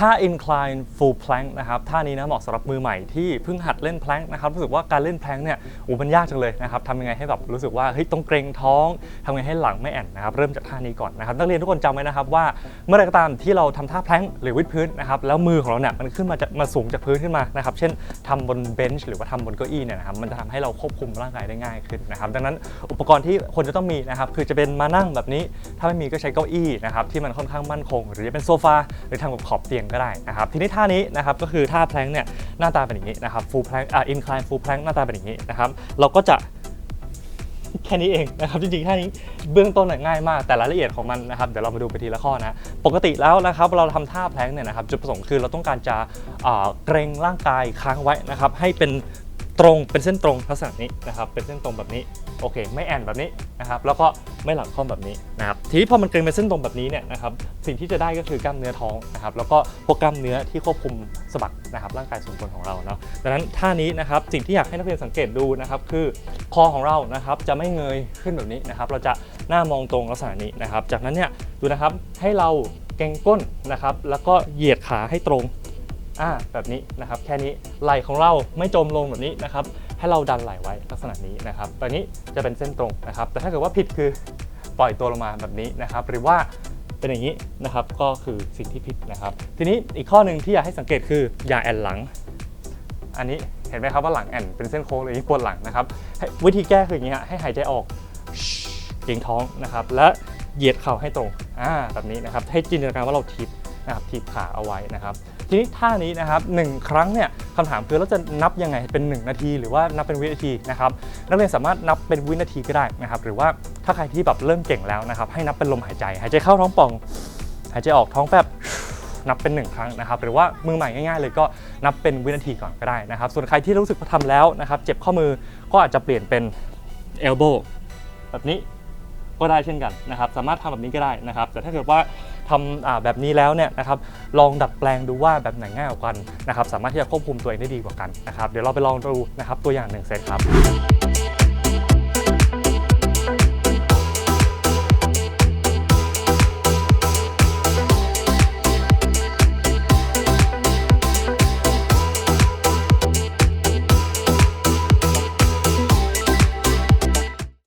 ท่า incline full plank นะครับท่านี้นะเหมาะสำหรับมือใหม่ที่เพิ่งหัดเล่น plank นะครับรู้สึกว่าการเล่น plank เนี่ยโอ้มันยากจังเลยนะครับทำยังไงให้แบบรู้สึกว่าเฮ้ยต้องเกรงท้องทำยังไงให้หลังไม่แอนนะครับเริ่มจากท่านี้ก่อนนะครับนักเรียนทุกคนจำไว้นะครับว่าเมื่อไรก็ตามที่เราทำท่า plank หรือวิดพื้นนะครับแล้วมือของเราเนี่ยมันขึ้นมาจะมาสูงจากพื้นขึ้นมานะครับเช่นทำบนเบนช์หรือว่าทำบนเก้าอี้เนี่ยนะครับมันจะทำให้เราควบคุมร่างกายได้ง่ายขึ้นนะครับดังนั้นอุปกรณ์ที่ควรจะต้องมีนะครับคือจะเป็นมานั่งแบบนี้าไม่มีก็ใช้เก้าอี้นะครับที่มันค่อนข้างมั่นคง หรือจะเป็นโซฟาหรือทำกับขอบเตียงก็ได้นะครับทีนี้ท่านี้นะครับก็คือท่าแพลงเนี่ยหน้าตาเป็นอย่างนี้นะครับ full plank อ่า incline full plank หน้าตาเป็นอย่างนี้นะครับเราก็จะแค่นี้เองนะครับจริงๆแค่นี้เบื้องต้นง่ายมากแต่รายละเอียดของมันนะครับเดี๋ยวเรามาดูไปทีละข้อนะปกติแล้วนะครับเราทำท่าแพลงเนี่ยนะครับจุดประสงค์คือเราต้องการจะเกรงร่างกายค้างไว้นะครับให้เป็น ตรงเป็นเส้นตรงลักษณะนี้นะครับเป็นเส้นตรงแบบนี้โอเค ไม่แอนแบบนี้นะครับแล้วก็ไม่หลังค่อมแบบนี้นะครับทีนี้พอมันเกรงเป็นเส้นตรงแบบนี้เนี่ยนะครับสิ่งที่จะได้ก็คือกล้ามเนื้อท้องนะครับแล้วก็พวกกล้ามเนื้อที่ควบคุมสะบักนะครับร่างกายส่วนบนของเราเนาะดังนั้นท่านี้นะครับสิ่งที่อยากให้นักเรียนสังเกตดูนะครับคือคอของเรานะครับจะไม่เงยขึ้นแบบนี้นะครับเราจะหน้ามองตรงลักษณะนี้นะครับจากนั้นเนี่ยดูนะครับให้เราเกรงก้นนะครับแล้วก็เหยียดขาให้ตรง อ่าแบบนี้นะครับแค่นี้ไหล่ของเราไม่จมลงแบบนี้นะครับให้เราดันไหล่ไว้ลักษณะนี้นะครับตอนนี้จะเป็นเส้นตรงนะครับ แต่ถ้าเกิดว่าผิดคือปล่อยตัวลงมาแบบนี้นะครับ หรือว่าเป็นอย่างนี้นะครับก็คือสิ่งที่ผิดนะครับ ทีนี้อีกข้อหนึ่งที่อยากให้สังเกตคืออย่าแอนหลัง อันนี้เห็นไหมครับว่าหลังแอนเป็นเส้นโค้งเลยที่ปวดหลังนะครับ วิธีแก้คืออย่างนี้ฮะให้หายใจออกเกรงท้องนะครับ และเหยียดเข่าให้ตรงอ่าแบบนี้นะครับ ให้จินตนาการว่าเราทิป นะครับทีบขาเอาไว้นะครับทีนี้ท่านี้นะครับหนึ่งครั้งเนี่ยคำถามคือเราจะนับยังไงเป็น 1 นาที หรือว่านับเป็นวินาทีนะครับนักเรียนสามารถนับเป็นวินาทีก็ได้นะครับหรือว่าถ้าใครที่แบบเริ่มเก่งแล้วนะครับให้นับเป็นลมหายใจ หายใจเข้าท้องป่อง หายใจออกท้องแฟบนับเป็น 1 ครั้งนะครับหรือว่ามือใหม่ง่ายๆ เลยก็นับเป็นวินาทีก่อนก็ได้นะครับ ส่วนใครที่รู้สึกว่าทำแล้วนะครับ เจ็บข้อมือก็อาจจะเปลี่ยนเป็น elbow แบบนี้ก็ได้เช่นกันนะครับ สามารถทำแบบนี้ก็ได้นะครับ แต่ถ้าเกิดว่า ทำแบบนี้แล้วเนี่ยนะครับลองดัดแปลงดูว่าแบบไหนง่ายกว่ากันนะครับสามารถที่จะควบคุมตัวเองได้ดีกว่ากันนะครับเดี๋ยวเราไปลองดูนะครับตัวอย่างหนึ่งเซตครับ